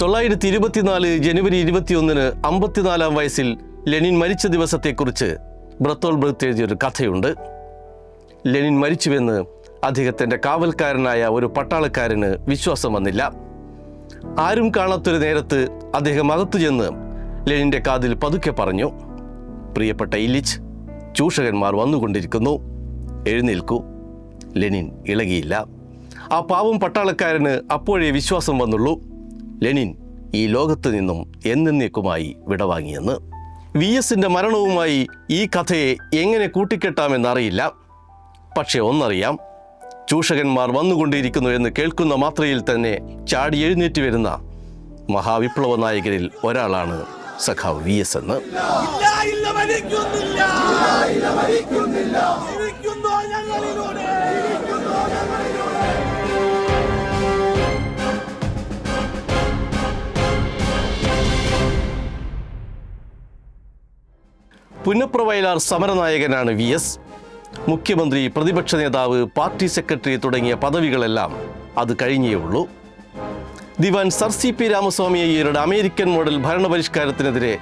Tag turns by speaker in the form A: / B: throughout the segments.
A: തൊള്ളായിരത്തി ഇരുപത്തിനാല് ജനുവരി ഇരുപത്തിയൊന്നിന് അമ്പത്തിനാലാം വയസ്സിൽ ലെനിൻ മരിച്ച ദിവസത്തെക്കുറിച്ച് ബ്രത്തോൾ ബ്രത്ത് എഴുതിയൊരു കഥയുണ്ട്. ലെനിൻ മരിച്ചുവെന്ന് അദ്ദേഹത്തിന്റെ കാവൽക്കാരനായ ഒരു പട്ടാളക്കാരന് വിശ്വാസം വന്നില്ല. ആരും കാണാത്തൊരു നേരത്ത് അദ്ദേഹം അകത്തു ചെന്ന് ലെനിന്റെ കാതിൽ പതുക്കെ പറഞ്ഞു പ്രിയപ്പെട്ട ഇലിച്ച് ചൂഷകന്മാർ വന്നുകൊണ്ടിരിക്കുന്നു. എഴുന്നേൽക്കൂ. ലെനിൻ ഇളകിയില്ല. ആ പാവം പട്ടാളക്കാരന് അപ്പോഴേ വിശ്വാസം വന്നുള്ളൂ. ലെനിൻ ഈ ലോകത്ത് നിന്നും എന്നേക്കുമായി വിടവാങ്ങിയെന്ന്. വി എസിന്റെ മരണവുമായി ഈ കഥയെ എങ്ങനെ കൂട്ടിക്കെട്ടാമെന്നറിയില്ല. പക്ഷേ ഒന്നറിയാം ചൂഷകന്മാർ വന്നുകൊണ്ടിരിക്കുന്നു എന്ന് കേൾക്കുന്ന മാത്രയിൽ തന്നെ ചാടി എഴുന്നേറ്റ് വരുന്ന മഹാവിപ്ലവ നായകരിൽ ഒരാളാണ് സഖാവ് വി എസ് എന്ന്.
B: ഇല്ല ഇല്ല മരിക്കുന്നില്ല
A: പുന്നപ്ര വയലാർ സമരനായകനാണ് വി എസ്. മുഖ്യമന്ത്രി പ്രതിപക്ഷ നേതാവ് പാർട്ടി സെക്രട്ടറി തുടങ്ങിയ പദവികളെല്ലാം അത് കഴിഞ്ഞേ ഉള്ളൂ. ദിവാൻ സർ സി പി രാമസ്വാമി അയ്യരുടെ അമേരിക്കൻ മോഡൽ ഭരണപരിഷ്കാരത്തിനെതിരെ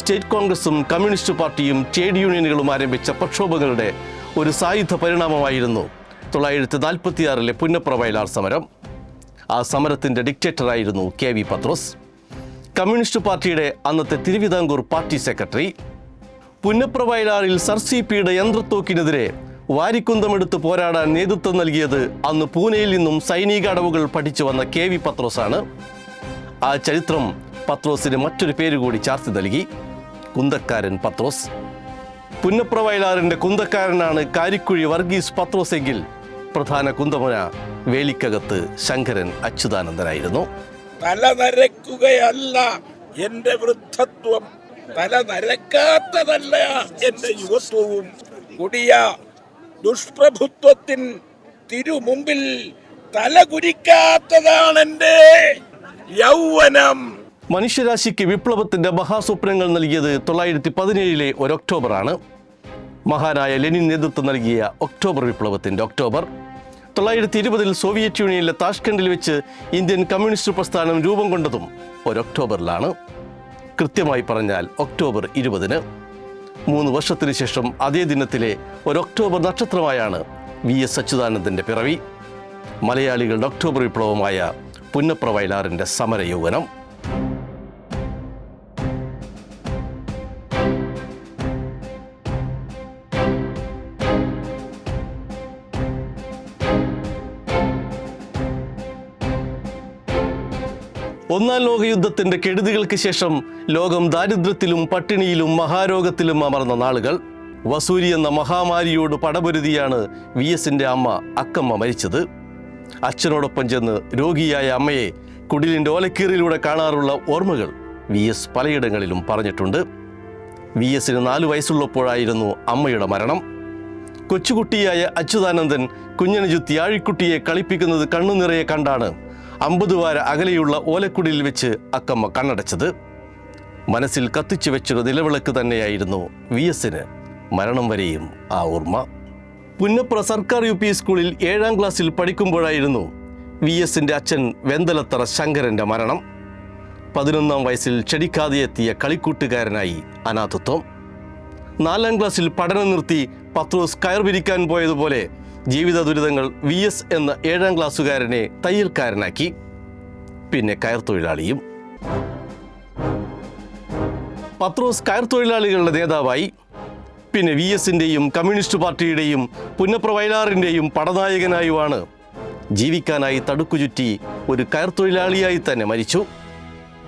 A: സ്റ്റേറ്റ് കോൺഗ്രസും കമ്മ്യൂണിസ്റ്റ് പാർട്ടിയും ട്രേഡ് യൂണിയനുകളും ആരംഭിച്ച പ്രക്ഷോഭങ്ങളുടെ ഒരു സായുധ പരിണാമമായിരുന്നു തൊള്ളായിരത്തി നാൽപ്പത്തിയാറിലെ പുന്നപ്ര വയലാർ സമരം. ആ സമരത്തിന്റെ ഡിക്റ്റേറ്ററായിരുന്നു കെ വി പത്രോസ്. കമ്മ്യൂണിസ്റ്റ് പാർട്ടിയുടെ അന്നത്തെ തിരുവിതാംകൂർ പാർട്ടി സെക്രട്ടറി പുന്നപ്ര വയലാറിൽ സർ സി പിയുടെ യന്ത്രത്തോക്കിനെതിരെ വാരിക്കുന്തമെടുത്ത് പോരാടാൻ നേതൃത്വം നൽകിയത് അന്ന് പൂനെയിൽ നിന്നും സൈനിക അടവുകൾ പഠിച്ചു വന്ന കെ വി പത്രോസാണ്. ആ ചരിത്രം പത്രോസിന് മറ്റൊരു പേര് കൂടി ചാർത്തി നൽകി. കുന്തക്കാരൻ പത്രോസ്. പുന്നപ്ര വയലാറിന്റെ കുന്തക്കാരനാണ് കാരിക്കുഴി വർഗീസ് പത്രോസ് എങ്കിൽ പ്രധാന കുന്തമന വേലിക്കകത്ത് ശങ്കരൻ അച്യുതാനന്ദനായിരുന്നു.
B: തല നരക്കുകയല്ല എന്റെ വൃദ്ധത്വം. തല നരക്കാത്തതല്ല എന്റെ യുവത്വവും. കൊടിയ ദുഷ്പ്രഭുത്വത്തിൻ തിരുമുമ്പിൽ തല കുരിക്കാത്തതാണ് എന്റെ യൗവനം.
A: മനുഷ്യരാശിക്ക് വിപ്ലവത്തിന്റെ മഹാസ്വപ്നങ്ങൾ നൽകിയത് തൊള്ളായിരത്തി പതിനേഴിലെ ഒരു ഒക്ടോബറാണ് മഹാനായ ലെനിൻ നേതൃത്വം നൽകിയ ഒക്ടോബർ വിപ്ലവത്തിന്റെ ഒക്ടോബർ. തൊള്ളായിരത്തി ഇരുപതിൽ സോവിയറ്റ് യൂണിയനിലെ താഷ്കണ്ടിൽ വെച്ച് ഇന്ത്യൻ കമ്മ്യൂണിസ്റ്റ് പ്രസ്ഥാനം രൂപം കൊണ്ടതും ഒരു ഒക്ടോബറിലാണ് കൃത്യമായി പറഞ്ഞാൽ ഒക്ടോബർ ഇരുപതിന് മൂന്ന് വർഷത്തിന് ശേഷം അതേ ദിനത്തിലെ ഒരു ഒക്ടോബർ നക്ഷത്രമായാണ് വി എസ് അച്യുതാനന്ദന്റെ പിറവി. മലയാളികളുടെ ഒക്ടോബർ വിപ്ലവമായ പുന്നപ്ര വയലാറിന്റെ സമരയൗവനം. ലോകയുദ്ധത്തിന്റെ കെടുതികൾക്ക് ശേഷം ലോകം ദാരിദ്ര്യത്തിലും പട്ടിണിയിലും മഹാരോഗത്തിലും അമർന്ന നാളുകൾ. വസൂരി എന്ന മഹാമാരിയോട് പടപൊരുതിയാണ് വി എസിന്റെ അമ്മ അക്കമ്മ മരിച്ചത്. അച്ഛനോടൊപ്പം ചെന്ന് രോഗിയായ അമ്മയെ കുടിലിന്റെ ഓലക്കീറിലൂടെ കാണാറുള്ള ഓർമ്മകൾ വി എസ് പലയിടങ്ങളിലും പറഞ്ഞിട്ടുണ്ട്. വി എസിന് നാലു വയസ്സുള്ളപ്പോഴായിരുന്നു അമ്മയുടെ മരണം. കൊച്ചുകുട്ടിയായ അച്യുതാനന്ദൻ കുഞ്ഞിന് ചുറ്റി ആഴിക്കുട്ടിയെ കളിപ്പിക്കുന്നത് കണ്ണുനിറയെ കണ്ടാണ് അമ്പത് വാര അകലെയുള്ള ഓലക്കുടിയിൽ വെച്ച് അക്കമ്മ കണ്ണടച്ചത്. മനസ്സിൽ കത്തിച്ചു വെച്ചൊരു നിലവിളക്ക് തന്നെയായിരുന്നു വി എസിന്. മരണം വരെയും ആ ഓർമ്മ. പുന്നപ്ര സർക്കാർ യു പി സ്കൂളിൽ ഏഴാം ക്ലാസ്സിൽ പഠിക്കുമ്പോഴായിരുന്നു വി എസിന്റെ അച്ഛൻ വെന്തലത്തറ ശങ്കരന്റെ മരണം. പതിനൊന്നാം വയസ്സിൽ ചെടിക്കാതെ എത്തിയ കളിക്കൂട്ടുകാരനായി അനാഥത്വം. നാലാം ക്ലാസ്സിൽ പഠനം നിർത്തി പത്രോസ് കയർ വിരിക്കാൻ പോയതുപോലെ ജീവിത ദുരിതങ്ങൾ വി എസ് എന്ന ഏഴാം ക്ലാസ്സുകാരനെ തയ്യൽക്കാരനാക്കി. പിന്നെ കയർ തൊഴിലാളിയും. പത്രോസ് കയർ തൊഴിലാളികളുടെ നേതാവായി. പിന്നെ വി എസിന്റെയും കമ്മ്യൂണിസ്റ്റ് പാർട്ടിയുടെയും പുന്നപ്ര വയലാറിന്റെയും പടനായകനായുമാണ്. ജീവിക്കാനായി തടുക്കുചുറ്റി ഒരു കയർ തൊഴിലാളിയായി തന്നെ മരിച്ചു.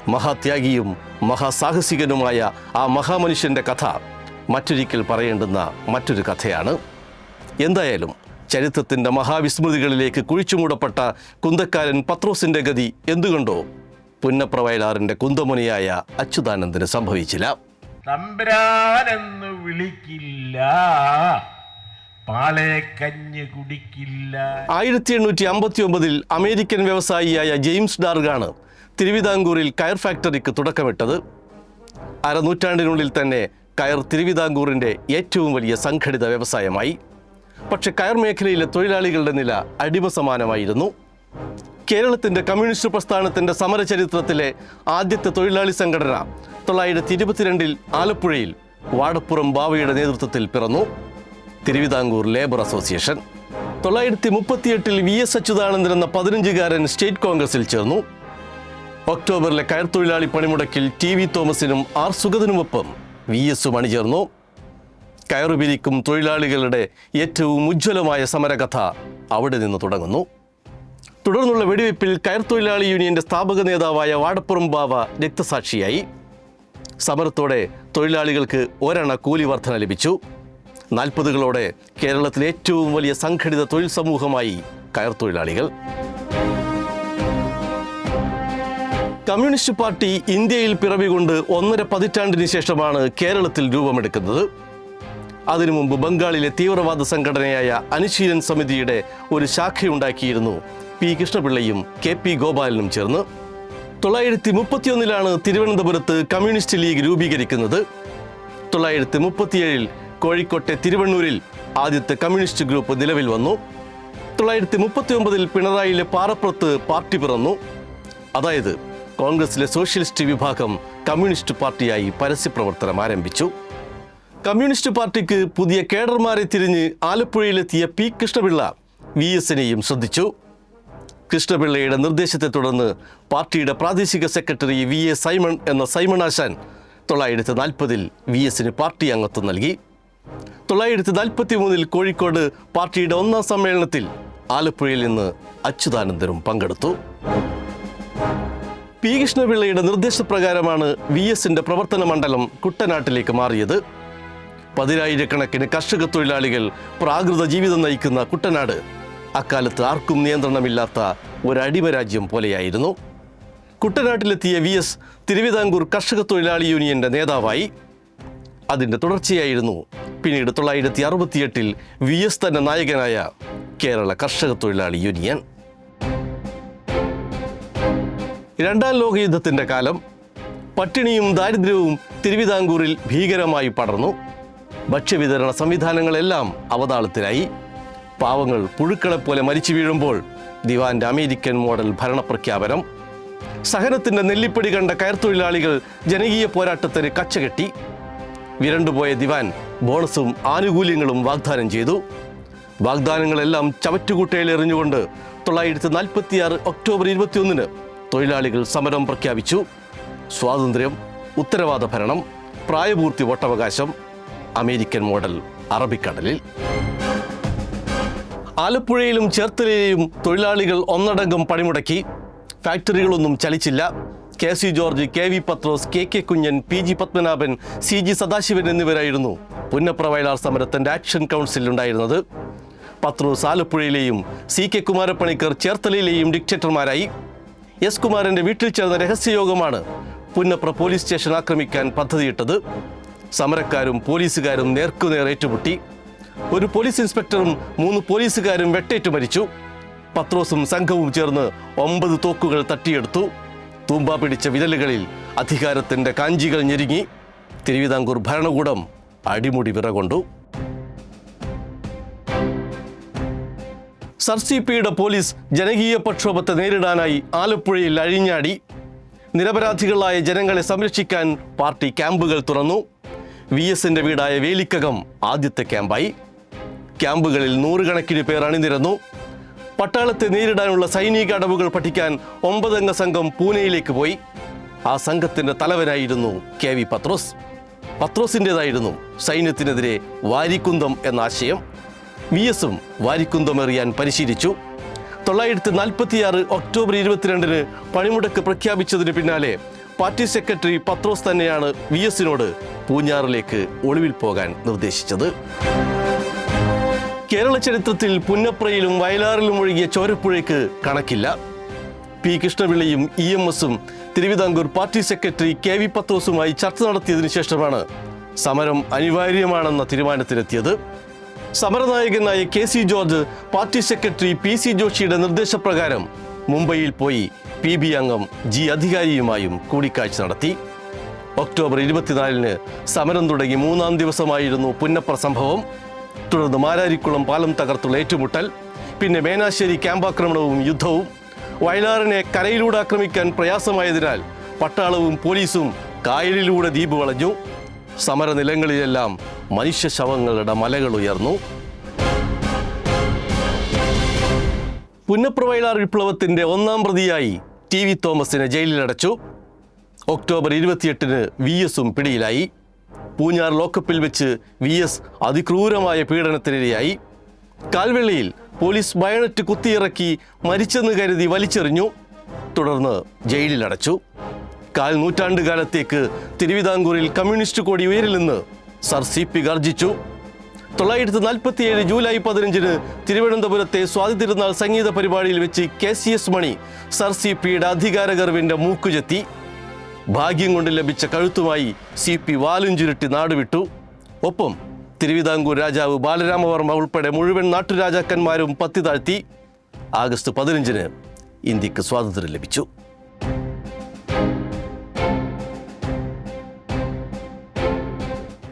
A: മഹാത്യാഗിയും മഹാസാഹസികനുമായ ആ മഹാമനുഷ്യന്റെ കഥ മറ്റൊരിക്കൽ പറയേണ്ടുന്ന മറ്റൊരു കഥയാണ്. എന്തായാലും ചരിത്രത്തിന്റെ മഹാവിസ്മൃതികളിലേക്ക് കുഴിച്ചുമൂടപ്പെട്ട കുന്തക്കാരൻ പത്രോസിന്റെ ഗതി എന്തുകൊണ്ടോ? പുന്നപ്രവയലാറിന്റെ കുന്തമുനിയായ അച്യുതാനന്ദന് സംഭവിച്ചില്ല.
C: തമ്പരാനെന്ന് വിളിക്കില്ല. പാളയക്കഞ്ഞ് കുടിക്കില്ല.
A: ആയിരത്തി എണ്ണൂറ്റി അമ്പത്തി ഒമ്പതിൽ അമേരിക്കൻ വ്യവസായിയായ ജെയിംസ് ഡാർഗാണ് തിരുവിതാംകൂറിൽ കയർ ഫാക്ടറിക്ക് തുടക്കമിട്ടത്. അരനൂറ്റാണ്ടിനുള്ളിൽ തന്നെ കയർ തിരുവിതാംകൂറിന്റെ ഏറ്റവും വലിയ സംഘടിത വ്യവസായമായി. പക്ഷെ കയർ മേഖലയിലെ തൊഴിലാളികളുടെ നില അടിമ സമാനമായിരുന്നു കേരളത്തിന്റെ കമ്മ്യൂണിസ്റ്റ് പ്രസ്ഥാനത്തിന്റെ സമരചരിത്രത്തിലെ ആദ്യത്തെ തൊഴിലാളി സംഘടന തൊള്ളായിരത്തി ഇരുപത്തിരണ്ടിൽ ആലപ്പുഴയിൽ വാടപ്പുറം ബാവയുടെ നേതൃത്വത്തിൽ പിറന്നു. തിരുവിതാംകൂർ ലേബർ അസോസിയേഷൻ തൊള്ളായിരത്തി മുപ്പത്തിയെട്ടിൽ വി എസ് അച്യുതാനന്ദൻ എന്ന പതിനഞ്ചുകാരൻ സ്റ്റേറ്റ് കോൺഗ്രസിൽ ചേർന്നു. ഒക്ടോബറിലെ കയർ തൊഴിലാളി പണിമുടക്കിൽ ടി വി തോമസിനും ആർ സുഗതനുമൊപ്പം വി എസും അണിചേർന്നു. കയറുപിരിക്കും തൊഴിലാളികളുടെ ഏറ്റവും ഉജ്ജ്വലമായ സമരകഥ അവിടെ നിന്ന് തുടങ്ങുന്നു. തുടർന്നുള്ള വെടിവയ്പ്പിൽ കയർ തൊഴിലാളി യൂണിയന്റെ സ്ഥാപക നേതാവായ വാടപ്പുറം ബാവ രക്തസാക്ഷിയായി. സമരത്തോടെ തൊഴിലാളികൾക്ക് ഒരെണ്ണ കൂലി വർധന ലഭിച്ചു. നാൽപ്പതുകളോടെ കേരളത്തിലെ ഏറ്റവും വലിയ സംഘടിത തൊഴിൽ സമൂഹമായി കയർ തൊഴിലാളികൾ. കമ്മ്യൂണിസ്റ്റ് പാർട്ടി ഇന്ത്യയിൽ പിറവികൊണ്ട് ഒന്നര പതിറ്റാണ്ടിന് ശേഷമാണ് കേരളത്തിൽ രൂപമെടുക്കുന്നത്. അതിനു മുമ്പ് ബംഗാളിലെ തീവ്രവാദ സംഘടനയായ അനുശീലൻ സമിതിയുടെ ഒരു ശാഖയുണ്ടാക്കിയിരുന്നു. പി കൃഷ്ണപിള്ളയും കെ പി ഗോപാലനും ചേർന്ന്. തൊള്ളായിരത്തി മുപ്പത്തിയൊന്നിലാണ് തിരുവനന്തപുരത്ത് കമ്മ്യൂണിസ്റ്റ് ലീഗ് രൂപീകരിക്കുന്നത്. തൊള്ളായിരത്തി മുപ്പത്തിയേഴിൽ കോഴിക്കോട്ടെ തിരുവണ്ണൂരിൽ ആദ്യത്തെ കമ്മ്യൂണിസ്റ്റ് ഗ്രൂപ്പ് നിലവിൽ വന്നു. തൊള്ളായിരത്തി മുപ്പത്തി ഒമ്പതിൽ പിണറായിയിലെ പാറപ്പുറത്ത് പാർട്ടി പിറന്നു. അതായത് കോൺഗ്രസിലെ സോഷ്യലിസ്റ്റ് വിഭാഗം കമ്മ്യൂണിസ്റ്റ് പാർട്ടിയായി പരസ്യപ്രവർത്തനം ആരംഭിച്ചു. കമ്മ്യൂണിസ്റ്റ് പാർട്ടിക്ക് പുതിയ കേഡർമാരെ തിരിഞ്ഞ് ആലപ്പുഴയിലെത്തിയ പി കൃഷ്ണപിള്ള വി എസിനെയും ശ്രദ്ധിച്ചു. കൃഷ്ണപിള്ളയുടെ നിർദ്ദേശത്തെ തുടർന്ന് പാർട്ടിയുടെ പ്രാദേശിക സെക്രട്ടറി വി എ സൈമൺ എന്ന സൈമൺ ആശാൻ തൊള്ളായിരത്തി നാൽപ്പതിൽ വി എസിന് പാർട്ടി അംഗത്വം നൽകി. തൊള്ളായിരത്തി നാൽപ്പത്തി മൂന്നിൽ കോഴിക്കോട് പാർട്ടിയുടെ ഒന്നാം സമ്മേളനത്തിൽ ആലപ്പുഴയിൽ നിന്ന് അച്യുതാനന്ദനും പങ്കെടുത്തു. പി കൃഷ്ണപിള്ളയുടെ നിർദ്ദേശപ്രകാരമാണ് വി എസിന്റെ പ്രവർത്തന മണ്ഡലം കുട്ടനാട്ടിലേക്ക് മാറിയത്. പതിനായിരക്കണക്കിന് കർഷക തൊഴിലാളികൾ പ്രാകൃത ജീവിതം നയിക്കുന്ന കുട്ടനാട്. അക്കാലത്ത് ആർക്കും നിയന്ത്രണമില്ലാത്ത ഒരു അടിമരാജ്യം പോലെയായിരുന്നു. കുട്ടനാട്ടിലെത്തിയ വി എസ് തിരുവിതാംകൂർ കർഷക തൊഴിലാളി യൂണിയന്റെ നേതാവായി. അതിന്റെ തുടർച്ചയായിരുന്നു. പിന്നീട് തൊള്ളായിരത്തി അറുപത്തിയെട്ടിൽ വി എസ് തന്നെ നായകനായ കേരള കർഷക തൊഴിലാളി യൂണിയൻ. രണ്ടാം ലോകയുദ്ധത്തിന്റെ കാലം പട്ടിണിയും ദാരിദ്ര്യവും തിരുവിതാംകൂറിൽ ഭീകരമായി പടർന്നു. ഭക്ഷ്യവിതരണ സംവിധാനങ്ങളെല്ലാം അവതാളത്തിലായി. പാവങ്ങൾ പുഴുക്കളെപ്പോലെ മരിച്ചു വീഴുമ്പോൾ ദിവാന്റെ അമേരിക്കൻ മോഡൽ ഭരണപ്രഖ്യാപനം. സഹനത്തിന്റെ നെല്ലിപ്പടി കണ്ട കയർത്തൊഴിലാളികൾ ജനകീയ പോരാട്ടത്തിന് കച്ചകെട്ടി. വിരണ്ടുപോയ ദിവാൻ ബോണസും ആനുകൂല്യങ്ങളും വാഗ്ദാനം ചെയ്തു. വാഗ്ദാനങ്ങളെല്ലാം ചവറ്റുകുട്ടയിൽ എറിഞ്ഞുകൊണ്ട് തൊള്ളായിരത്തി നാൽപ്പത്തിയാറ് ഒക്ടോബർ ഇരുപത്തിയൊന്നിന് തൊഴിലാളികൾ സമരം പ്രഖ്യാപിച്ചു. സ്വാതന്ത്ര്യം ഉത്തരവാദ ഭരണം പ്രായപൂർത്തി വോട്ടവകാശം. അമേരിക്കൻ മോഡൽ അറബിക്കടലിൽ. ആലപ്പുഴയിലും ചേർത്തലയിലും തൊഴിലാളികൾ ഒന്നടങ്കം പണിമുടക്കി. ഫാക്ടറികളൊന്നും ചലിച്ചില്ല. K C George K V Pathros K K Kunjan P G Padmanabhan C G Sadasivan എന്നിവരായിരുന്നു പുന്നപ്ര വയലാർ സമരത്തിന്റെ ആക്ഷൻ കൗൺസിലിൽ ഉണ്ടായിരുന്നത് പത്രോസ് ആലപ്പുഴയിലെയും സി കെ കുമാരപ്പണിക്കർ ചേർത്തലയിലെയും ഡിക്റ്റേറ്റർമാരായി. എസ് കുമാരന്റെ വീട്ടിൽ ചേർന്ന രഹസ്യയോഗമാണ് പുന്നപ്ര പോലീസ് സ്റ്റേഷൻ ആക്രമിക്കാൻ പദ്ധതിയിട്ടത്. സമരക്കാരും പോലീസുകാരും നേർക്കുനേർ ഏറ്റുമുട്ടി. ഒരു പോലീസ് ഇൻസ്പെക്ടറും മൂന്ന് പോലീസുകാരും വെട്ടേറ്റു മരിച്ചു. പത്രോസും സംഘവും ചേർന്ന് ഒമ്പത് തോക്കുകൾ തട്ടിയെടുത്തു. തൂമ്പ പിടിച്ച വിരലുകളിൽ അധികാരത്തിന്റെ കാഞ്ചികൾ ഞെരുങ്ങി. തിരുവിതാംകൂർ ഭരണകൂടം അടിമുടി വിറകൊണ്ടു. സർ സി പിയുടെ പോലീസ് ജനകീയ പ്രക്ഷോഭത്തെ നേരിടാനായി ആലപ്പുഴയിൽ അഴിഞ്ഞാടി. നിരപരാധികളായ ജനങ്ങളെ സംരക്ഷിക്കാൻ പാർട്ടി ക്യാമ്പുകൾ തുറന്നു. വി എസിന്റെ വീടായ വേലിക്കകം ആദ്യത്തെ ക്യാമ്പായി. ക്യാമ്പുകളിൽ നൂറുകണക്കിന് പേർ അണിനിരന്നു. പട്ടാളത്തെ നേരിടാനുള്ള സൈനിക അടവുകൾ പഠിക്കാൻ ഒമ്പതംഗ സംഘം പൂനെയിലേക്ക് പോയി. ആ സംഘത്തിന്റെ തലവനായിരുന്നു കെ വി പത്രോസ്. പത്രോസിന്റെതായിരുന്നു സൈന്യത്തിനെതിരെ വാരിക്കുന്തം എന്ന ആശയം. വി എസും വാരിക്കുന്തം എറിയാൻ പരിശീലിച്ചു. തൊള്ളായിരത്തി നാൽപ്പത്തിയാറ് ഒക്ടോബർ ഇരുപത്തിരണ്ടിന് പണിമുടക്ക് പ്രഖ്യാപിച്ചതിന് പിന്നാലെ പാർട്ടി സെക്രട്ടറി പത്രോസ് തന്നെയാണ് വി എസിനോട് പൂഞ്ഞാറിലേക്ക് ഒളിവിൽ പോകാൻ നിർദ്ദേശിച്ചത്. കേരള ചരിത്രത്തിൽ പുന്നപ്രയിലും വയലാറിലും ഒഴുകിയ ചോരപ്പുഴയ്ക്ക് കണക്കില്ല. പി കൃഷ്ണപിള്ളയും ഇ എം എസും Thiruvithamkoor party secretary K V പത്രോസുമായി ചർച്ച നടത്തിയതിനു ശേഷമാണ് സമരം അനിവാര്യമാണെന്ന തീരുമാനത്തിലെത്തിയത്. സമരനായകനായ K C George party secretary P C ജോഷിയുടെ നിർദ്ദേശപ്രകാരം മുംബൈയിൽ പോയി പി ബി അംഗം ജി അധികാരിയുമായും കൂടിക്കാഴ്ച നടത്തി. ഒക്ടോബർ ഇരുപത്തിനാലിന് സമരം തുടങ്ങി മൂന്നാം ദിവസമായിരുന്നു പുന്നപ്ര സംഭവം. തുടർന്ന് മാരാരിക്കുളം പാലം തകർത്തുള്ള ഏറ്റുമുട്ടൽ പിന്നെ മേനാശ്ശേരി ക്യാമ്പാക്രമണവും യുദ്ധവും. വയലാറിനെ കരയിലൂടെ ആക്രമിക്കാൻ പ്രയാസമായതിനാൽ പട്ടാളവും പോലീസും കായലിലൂടെ ദ്വീപ് വളഞ്ഞു. സമരനിലങ്ങളിലെല്ലാം മനുഷ്യ ശവങ്ങളുടെ മലകൾ ഉയർന്നു. പുന്നപ്ര വയലാർ വിപ്ലവത്തിന്റെ ഒന്നാം പ്രതിയായി ടി വി തോമസിനെ ജയിലിലടച്ചു. ഒക്ടോബർ ഇരുപത്തിയെട്ടിന് വി എസും പിടിയിലായി. പൂഞ്ഞാർ ലോക്കപ്പിൽ വെച്ച് വി എസ് അതിക്രൂരമായ പീഡനത്തിനിരയായി. കാൽവെള്ളിയിൽ പോലീസ് ബയണറ്റ് കുത്തിയിറക്കി മരിച്ചെന്ന് കരുതി വലിച്ചെറിഞ്ഞു. തുടർന്ന് ജയിലിലടച്ചു. കാൽ നൂറ്റാണ്ട് കാലത്തേക്ക് തിരുവിതാംകൂറിൽ കമ്മ്യൂണിസ്റ്റ് കൊടി നിന്ന് സർ സി പി ഗർജിച്ചു തൊള്ളായിരത്തി നാൽപ്പത്തിയേഴ് ജൂലൈ പതിനഞ്ചിന് തിരുവനന്തപുരത്തെ സ്വാതി തിരുനാൾ സംഗീത പരിപാടിയിൽ വെച്ച് K C S Mani Sir C പിയുടെ അധികാരഗർവിന്റെ മൂക്കുചെത്തി. ഭാഗ്യം കൊണ്ട് ലഭിച്ച കഴുത്തുമായി സി പി വാലും ചുരുട്ടി നാടുവിട്ടു. ഒപ്പം തിരുവിതാംകൂർ രാജാവ് ബാലരാമവർമ്മ ഉൾപ്പെടെ മുഴുവൻ നാട്ടുരാജാക്കന്മാരും പത്തി താഴ്ത്തി. ആഗസ്റ്റ് പതിനഞ്ചിന് ഇന്ത്യയ്ക്ക് സ്വാതന്ത്ര്യം ലഭിച്ചു.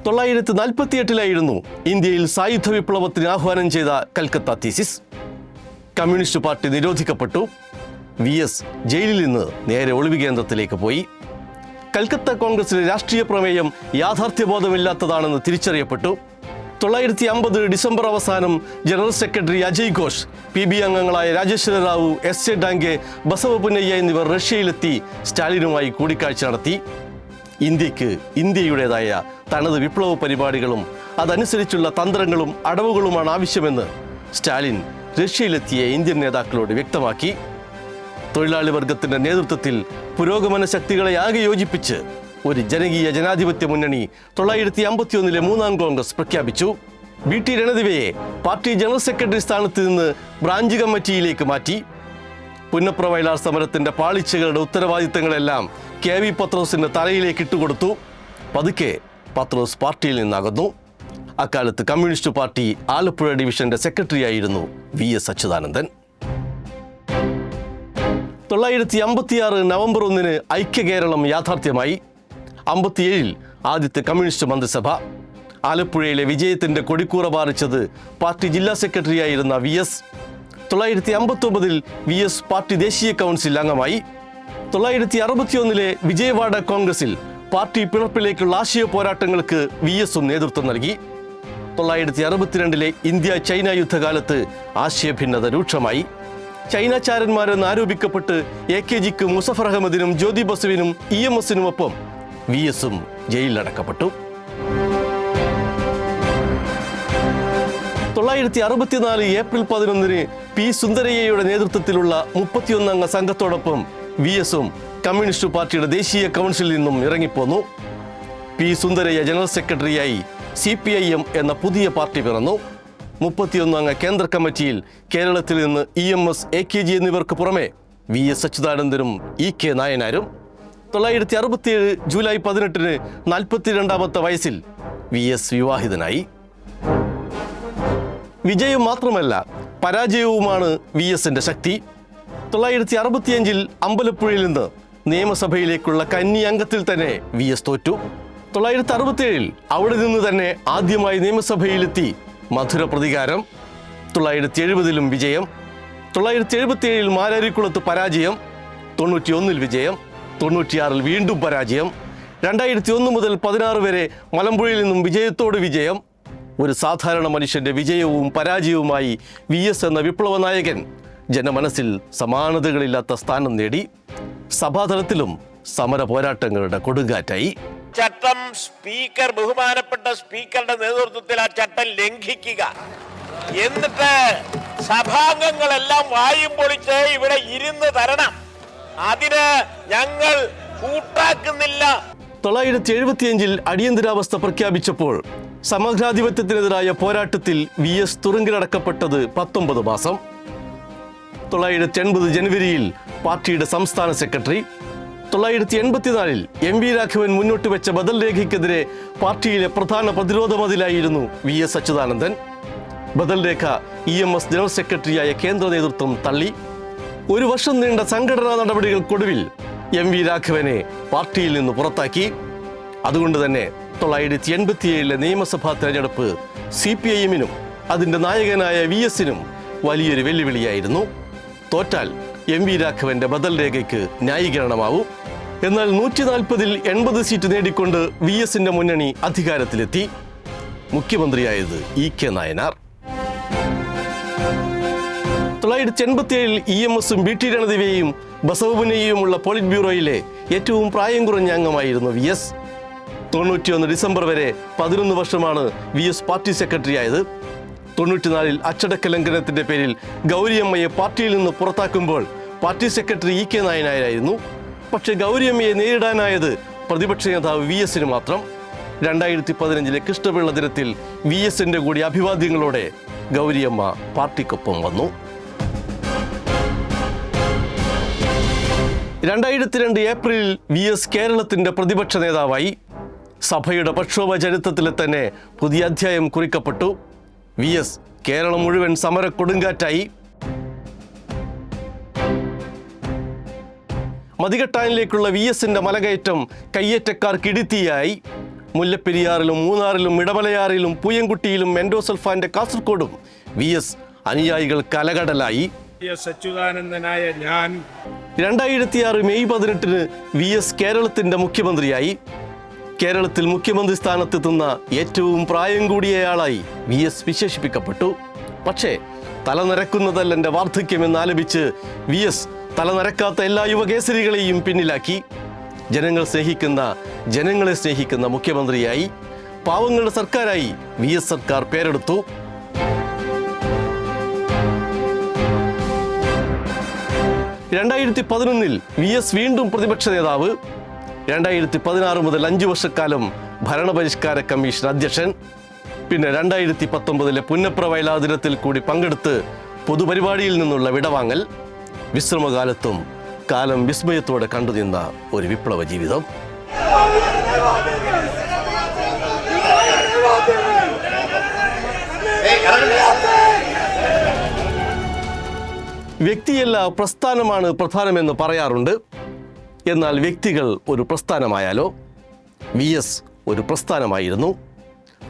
A: തൊള്ളായിരത്തി നാൽപ്പത്തിയെട്ടിലായിരുന്നു ഇന്ത്യയിൽ സായുധ വിപ്ലവത്തിന് ആഹ്വാനം ചെയ്ത കൽക്കത്ത തീസിസ് കമ്മ്യൂണിസ്റ്റ് പാർട്ടി നിരോധിക്കപ്പെട്ടു. വി എസ് ജയിലിൽ നിന്ന് നേരെ ഒളിവ് കേന്ദ്രത്തിലേക്ക് പോയി. കൽക്കത്ത കോൺഗ്രസിലെ രാഷ്ട്രീയ പ്രമേയം യാഥാർത്ഥ്യബോധമില്ലാത്തതാണെന്ന് തിരിച്ചറിയപ്പെട്ടു. തൊള്ളായിരത്തി അമ്പത് ഡിസംബർ അവസാനം general secretary Ajay Ghosh P B അംഗങ്ങളായ രാജേശ്വര റാവു എസ് എ ഡാങ്കെ ബസവ പുന്നയ്യ എന്നിവർ റഷ്യയിലെത്തി സ്റ്റാലിനുമായി കൂടിക്കാഴ്ച നടത്തി. ഇന്ത്യയ്ക്ക് ഇന്ത്യയുടേതായ തനത് വിപ്ലവ പരിപാടികളും അതനുസരിച്ചുള്ള തന്ത്രങ്ങളും അടവുകളുമാണ് ആവശ്യമെന്ന് സ്റ്റാലിൻ റഷ്യയിലെത്തിയ ഇന്ത്യൻ നേതാക്കളോട് വ്യക്തമാക്കി. തൊഴിലാളി വർഗത്തിന്റെ നേതൃത്വത്തിൽ പുരോഗമന ശക്തികളെ ആകെ യോജിപ്പിച്ച് ഒരു ജനകീയ ജനാധിപത്യ മുന്നണി തൊള്ളായിരത്തി അമ്പത്തിയൊന്നിലെ മൂന്നാം കോൺഗ്രസ് പ്രഖ്യാപിച്ചു. ബി ടി രണദിവയെ പാർട്ടി ജനറൽ സെക്രട്ടറി സ്ഥാനത്ത് നിന്ന് ബ്രാഞ്ച് കമ്മിറ്റിയിലേക്ക് മാറ്റി. പുന്നപ്ര വയലാർ സമരത്തിന്റെ പാളിച്ചകളുടെ ഉത്തരവാദിത്തങ്ങളെല്ലാം കെ വി പത്രോസിന്റെ തലയിലേക്ക് ഇട്ടുകൊടുത്തു. പതുക്കെ പത്രോസ് പാർട്ടിയിൽ നിന്നകന്നു. അക്കാലത്ത് കമ്മ്യൂണിസ്റ്റ് പാർട്ടി ആലപ്പുഴ ഡിവിഷന്റെ സെക്രട്ടറിയായിരുന്നു വി എസ് അച്യുതാനന്ദൻ. തൊള്ളായിരത്തി അമ്പത്തിയാറ് നവംബർ ഒന്നിന് ഐക്യ കേരളം യാഥാർത്ഥ്യമായി. അമ്പത്തിയേഴിൽ ആദ്യത്തെ കമ്മ്യൂണിസ്റ്റ് മന്ത്രിസഭ. ആലപ്പുഴയിലെ വിജയത്തിന്റെ കൊടിക്കൂറ പാറിച്ചത് പാർട്ടി ജില്ലാ സെക്രട്ടറിയായിരുന്ന വി എസ്. തൊള്ളായിരത്തി അമ്പത്തി ഒമ്പതിൽ വി എസ് പാർട്ടി ദേശീയ കൗൺസിൽ അംഗമായി. തൊള്ളായിരത്തി അറുപത്തിയൊന്നിലെ വിജയവാഡ കോൺഗ്രസിൽ പാർട്ടി പിളർപ്പിലേക്കുള്ള ആശയ പോരാട്ടങ്ങൾക്ക് വി എസും നേതൃത്വം നൽകി. തൊള്ളായിരത്തി അറുപത്തിരണ്ടിലെ ഇന്ത്യ ചൈന യുദ്ധകാലത്ത് ആശയഭിന്നത രൂക്ഷമായി. ചൈനച്ചാരന്മാരെന്ന് ആരോപിക്കപ്പെട്ട് എ കെ ജിക്കും മുസഫർ അഹമ്മദിനും ജ്യോതി ബസുവിനും ഇ എം എസിനുമൊപ്പം വി എസും ജയിലിലടക്കപ്പെട്ടു. തൊള്ളായിരത്തി അറുപത്തിനാല് ഏപ്രിൽ പതിനൊന്നിന് പി സുന്ദരയ്യയുടെ നേതൃത്വത്തിലുള്ള മുപ്പത്തിയൊന്നംഗ സംഘത്തോടൊപ്പം വി എസും കമ്മ്യൂണിസ്റ്റ് പാർട്ടിയുടെ ദേശീയ കൗൺസിലിൽ നിന്നും ഇറങ്ങിപ്പോന്നു. പി സുന്ദരയ്യ ജനറൽ സെക്രട്ടറിയായി സി പി ഐ എം എന്ന പുതിയ പാർട്ടി പിറന്നു. മുപ്പത്തിയൊന്നംഗ കേന്ദ്ര കമ്മിറ്റിയിൽ കേരളത്തിൽ നിന്ന് E M S A K G എന്നിവർക്ക് പുറമെ വി എസ് അച്യുതാനന്ദനും ഇ കെ നായനാരും. തൊള്ളായിരത്തി അറുപത്തിയേഴ് ജൂലൈ പതിനെട്ടിന് നാൽപ്പത്തിരണ്ടാമത്തെ വയസ്സിൽ വി എസ് വിവാഹിതനായി. വിജയം മാത്രമല്ല പരാജയവുമാണ് വി എസിന്റെ ശക്തി. തൊള്ളായിരത്തി അറുപത്തിയഞ്ചിൽ അമ്പലപ്പുഴയിൽ നിന്ന് നിയമസഭയിലേക്കുള്ള കന്നി അംഗത്തിൽ തന്നെ വി എസ് തോറ്റു. തൊള്ളായിരത്തി അറുപത്തിയേഴിൽ അവിടെ നിന്ന് തന്നെ ആദ്യമായി നിയമസഭയിലെത്തി മധുര പ്രതികാരം. തൊള്ളായിരത്തി എഴുപതിലും വിജയം. തൊള്ളായിരത്തി എഴുപത്തിയേഴിൽ മാരാരിക്കുളത്ത് പരാജയം. തൊണ്ണൂറ്റിയൊന്നിൽ വിജയം. തൊണ്ണൂറ്റിയാറിൽ വീണ്ടും പരാജയം. രണ്ടായിരത്തി ഒന്ന് മുതൽ പതിനാറ് വരെ മലമ്പുഴയിൽ നിന്നും വിജയത്തോട് വിജയം. ഒരു സാധാരണ മനുഷ്യന്റെ വിജയവും പരാജയവുമായി വി എസ് എന്ന വിപ്ലവ നായകൻ ജനമനസ്സിൽ സമാനതകളില്ലാത്ത സ്ഥാനം നേടി സഭാതലത്തിലും സമര പോരാട്ടങ്ങളുടെ കൊടുങ്കാറ്റായി.
D: ചട്ടം സ്പീക്കർ ബഹുമാനപ്പെട്ട സ്പീക്കറുടെ നേതൃത്വത്തിൽ ആ ചട്ടം ലംഘിക്കുക. എന്നിട്ട് സഭാംഗങ്ങളെല്ലാം വായും പൊളിച്ച് ഇവിടെ ഇരുന്ന് തരണം. അതിന് ഞങ്ങൾ കൂട്ടാക്കുന്നില്ല.
A: തൊള്ളായിരത്തി എഴുപത്തിയഞ്ചിൽ അടിയന്തരാവസ്ഥ പ്രഖ്യാപിച്ചപ്പോൾ സമഗ്രാധിപത്യത്തിനെതിരായ പോരാട്ടത്തിൽ വി എസ് തുറുങ്കിലടക്കപ്പെട്ടത് പത്തൊമ്പത് മാസം. തൊള്ളായിരത്തി എൺപത് ജനുവരിയിൽ പാർട്ടിയുടെ സംസ്ഥാന സെക്രട്ടറി തൊള്ളായിരത്തി എൺപത്തിനാലിൽ എം വി രാഘവൻ മുന്നോട്ട് വെച്ച ബദൽ രേഖയ്ക്കെതിരെ പാർട്ടിയിലെ പ്രധാന പ്രതിരോധ മതിലായിരുന്നു വി എസ് അച്യുതാനന്ദൻ. ബദൽ രേഖ ഇ എം എസ് ജനറൽ സെക്രട്ടറിയായ കേന്ദ്ര നേതൃത്വം തള്ളി. ഒരു വർഷം നീണ്ട സംഘടനാ നടപടികൾക്കൊടുവിൽ എം വി രാഘവനെ പാർട്ടിയിൽ നിന്ന് പുറത്താക്കി. അതുകൊണ്ട് തന്നെ തൊള്ളായിരത്തി എൺപത്തിയേഴിലെ നിയമസഭാ തെരഞ്ഞെടുപ്പ് സി പി ഐ എമ്മിനും അതിന്റെ നായകനായ വി എസിനും വലിയൊരു വെല്ലുവിളിയായിരുന്നു. തോറ്റാൽ എം വി രാഘവന്റെ ബദൽ രേഖയ്ക്ക് ന്യായീകരണമാവും. എന്നാൽ നൂറ്റി നാൽപ്പതിൽ എൺപത് സീറ്റ് നേടിക്കൊണ്ട് വി എസിന്റെ മുന്നണി അധികാരത്തിലെത്തി. മുഖ്യമന്ത്രിയായത് ഇ കെ നായനാർ. തൊള്ളായിരത്തി എൺപത്തിയേഴിൽ ഇ എം എസും ബി ടി രണദിവയും ബസവപുനയുമുള്ള പോളിറ്റ് ബ്യൂറോയിലെ ഏറ്റവും പ്രായം കുറഞ്ഞ അംഗമായിരുന്നു വി എസ്. തൊണ്ണൂറ്റിയൊന്ന് ഡിസംബർ വരെ പതിനൊന്ന് വർഷമാണ് വി എസ് പാർട്ടി സെക്രട്ടറി ആയത് തൊണ്ണൂറ്റിനാലിൽ അച്ചടക്ക ലംഘനത്തിന്റെ പേരിൽ ഗൗരിയമ്മയെ പാർട്ടിയിൽ നിന്ന് പുറത്താക്കുമ്പോൾ പാർട്ടി സെക്രട്ടറി ഇ കെ നായനായിരുന്നു പക്ഷേ ഗൗരിയമ്മയെ നേരിടാനായത് പ്രതിപക്ഷ നേതാവ് വി എസിന് മാത്രം. രണ്ടായിരത്തി പതിനഞ്ചിലെ കൃഷ്ണപിള്ള ദിനത്തിൽ വി എസിന്റെ കൂടി അഭിവാദ്യങ്ങളോടെ ഗൗരിയമ്മ പാർട്ടിക്കൊപ്പം വന്നു. രണ്ടായിരത്തി രണ്ട് ഏപ്രിലിൽ വി എസ് കേരളത്തിന്റെ പ്രതിപക്ഷ നേതാവായി സഭയുടെ പ്രക്ഷോഭ ചരിത്രത്തിലെ തന്നെ പുതിയ അധ്യായം കുറിക്കപ്പെട്ടു. വി എസ് കേരളം മുഴുവൻ സമര കൊടുങ്കാറ്റായി മതികെട്ടാനിലേക്കുള്ള വി എസിന്റെ മലകയറ്റം കയ്യേറ്റക്കാർക്ക് ഇടുത്തിയായി മുല്ലപ്പെരിയാറിലും മൂന്നാറിലും ഇടമലയാറിലും പൂയംകുട്ടിയിലും മെൻഡോസൽഫാന്റെ കാസർഗോഡും വി എസ് അനുയായികൾ കലകടലായി.
B: അച്യുതാനന്ദനായ ഞാൻ
A: രണ്ടായിരത്തി ആറ് മെയ് പതിനെട്ടിന് വി എസ് കേരളത്തിന്റെ മുഖ്യമന്ത്രിയായി. കേരളത്തിൽ മുഖ്യമന്ത്രി സ്ഥാനത്തെത്തുന്ന ഏറ്റവും പ്രായം കൂടിയയാളായി വി എസ് വിശേഷിപ്പിക്കപ്പെട്ടു. പക്ഷേ തലനിരക്കുന്നതല്ല എന്റെ വാർദ്ധക്യമെന്ന് ആലപിച്ച് വി എസ് തലനിരക്കാത്ത എല്ലാ യുവകേസരികളെയും പിന്നിലാക്കി. ജനങ്ങൾ സ്നേഹിക്കുന്ന ജനങ്ങളെ സ്നേഹിക്കുന്ന മുഖ്യമന്ത്രിയായി പാവങ്ങളുടെ സർക്കാരായി വി എസ് സർക്കാർ പേരെടുത്തു. രണ്ടായിരത്തി പതിനൊന്നിൽ വി എസ് വീണ്ടും പ്രതിപക്ഷ നേതാവ് രണ്ടായിരത്തി പതിനാറ് മുതൽ അഞ്ച് വർഷക്കാലം ഭരണപരിഷ്കാര കമ്മീഷൻ അധ്യക്ഷൻ. പിന്നെ രണ്ടായിരത്തി പത്തൊമ്പതിലെ പുന്നപ്ര വയലാ ദിനത്തിൽ കൂടി പങ്കെടുത്ത് പൊതുപരിപാടിയിൽ നിന്നുള്ള വിടവാങ്ങൽ. വിശ്രമകാലത്തും കാലം വിസ്മയത്തോടെ കണ്ടുനിന്ന ഒരു വിപ്ലവ ജീവിതം. വ്യക്തിയല്ല പ്രസ്ഥാനമാണ് പ്രധാനമെന്ന് പറയാറുണ്ട്. എന്നാൽ വ്യക്തികൾ ഒരു പ്രസ്ഥാനമായാലോ? വി എസ് ഒരു പ്രസ്ഥാനമായിരുന്നു.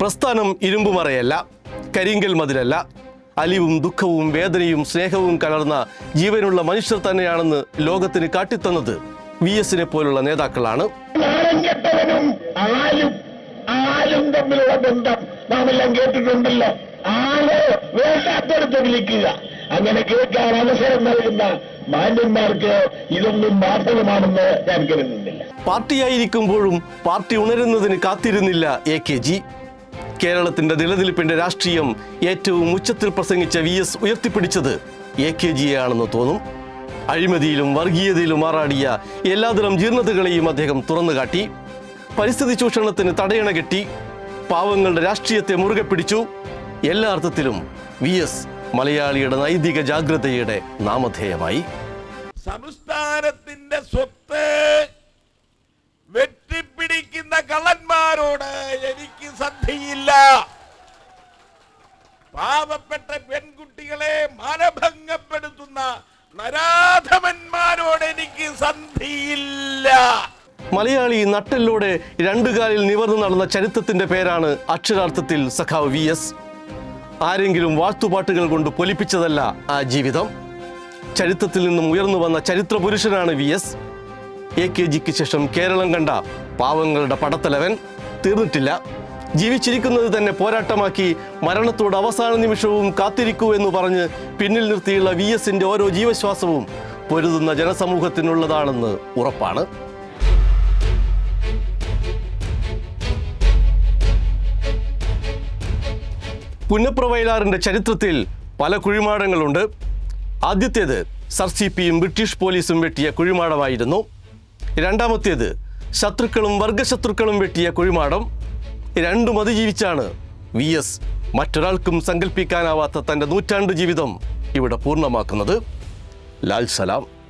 A: പ്രസ്ഥാനം ഇരുമ്പുമറയല്ല കരിങ്കൽ മതിലല്ല. അലിവും ദുഃഖവും വേദനയും സ്നേഹവും കലർന്ന ജീവനുള്ള മനുഷ്യർ തന്നെയാണെന്ന് ലോകത്തിന് കാട്ടിത്തന്നത് വി എസിനെ പോലുള്ള നേതാക്കളാണ്.
E: ബന്ധം കേട്ടിട്ടുണ്ടല്ലോ. ആൾ വേണ്ടാത്തടുത്ത് വിളിക്കുക അങ്ങനെ കേൾക്കാൻ അവസരം നൽകുന്ന മാന്യന്മാർക്ക് ഇതൊന്നും ബാധകമാണെന്ന് ഞാൻ കരുതുന്നില്ല.
A: പാർട്ടിയായിരിക്കുമ്പോഴും പാർട്ടി ഉണരുന്നതിന് കാത്തിരുന്നില്ല എ കെ ജി. കേരളത്തിന്റെ നിലനിൽപ്പിന്റെ രാഷ്ട്രീയം ഏറ്റവും ഉച്ചത്തിൽ പ്രസംഗിച്ച വി എസ് ഉയർത്തിപ്പിടിച്ചത് എ കെ ജിയെയാണെന്ന് തോന്നും. അഴിമതിയിലും വർഗീയതയിലും മാറാടിയ എല്ലാതരം ജീർണതകളെയും അദ്ദേഹം തുറന്നുകാട്ടി. പരിസ്ഥിതി ചൂഷണത്തിന് തടയണ കെട്ടി. പാവങ്ങളുടെ രാഷ്ട്രീയത്തെ മുറുകെ പിടിച്ചു എല്ലാ അർത്ഥത്തിലും വി എസ് മലയാളിയുടെ നൈതിക ജാഗ്രതയുടെ നാമധേയമായി.
B: സംസ്ഥാനത്തിന്റെ സ്വത്ത് വെട്ടിപ്പിടിക്കുന്ന കള്ളന്മാരോട് എനിക്ക് സന്ധിയില്ല. പാവപ്പെട്ട പെൺകുട്ടികളെ മാനഭംഗപ്പെടുത്തുന്ന നരാധമന്മാരോട് എനിക്ക് സന്ധിയില്ല.
A: മലയാളി നട്ടെല്ലോടെ രണ്ടു കാലിൽ നിവർന്നു നടന്ന ചരിത്രത്തിന്റെ പേരാണ് അക്ഷരാർത്ഥത്തിൽ സഖാവ് വി എസ്. ആരെങ്കിലും വാഴ്ത്തുപാട്ടുകൾ കൊണ്ട് പൊലിപ്പിച്ചതല്ല ആ ജീവിതം. ചരിത്രത്തിൽ നിന്നും ഉയർന്നു വന്ന ചരിത്ര പുരുഷനാണ് വി എസ്. എ കെ ജിക്ക് ശേഷം കേരളം കണ്ട പാവങ്ങളുടെ പടത്തലവൻ തീർന്നിട്ടില്ല. ജീവിച്ചിരിക്കുന്നത് തന്നെ പോരാട്ടമാക്കി മരണത്തോട് അവസാന നിമിഷവും കാത്തിരിക്കൂ എന്ന് പറഞ്ഞ് പിന്നിൽ നിർത്തിയുള്ള വി എസിന്റെ ഓരോ ജീവശ്വാസവും പൊരുതുന്ന ജനസമൂഹത്തിനുള്ളതാണെന്ന് ഉറപ്പാണ്. പുന്നപ്ര വയലാറിന്റെ ചരിത്രത്തിൽ പല കുഴിമാടങ്ങളുണ്ട്. ആദ്യത്തേത് സർ സി പിയും ബ്രിട്ടീഷ് പോലീസും വെട്ടിയ കുഴിമാടമായിരുന്നു. രണ്ടാമത്തേത് ശത്രുക്കളും വർഗശത്രുക്കളും വെട്ടിയ കുഴിമാടം. രണ്ടും അതിജീവിച്ചാണ് വി എസ് മറ്റൊരാൾക്കും സങ്കല്പിക്കാനാവാത്ത തന്റെ നൂറ്റാണ്ട് ജീവിതം ഇവിടെ പൂർണമാക്കുന്നത്. ലാൽ സലാം.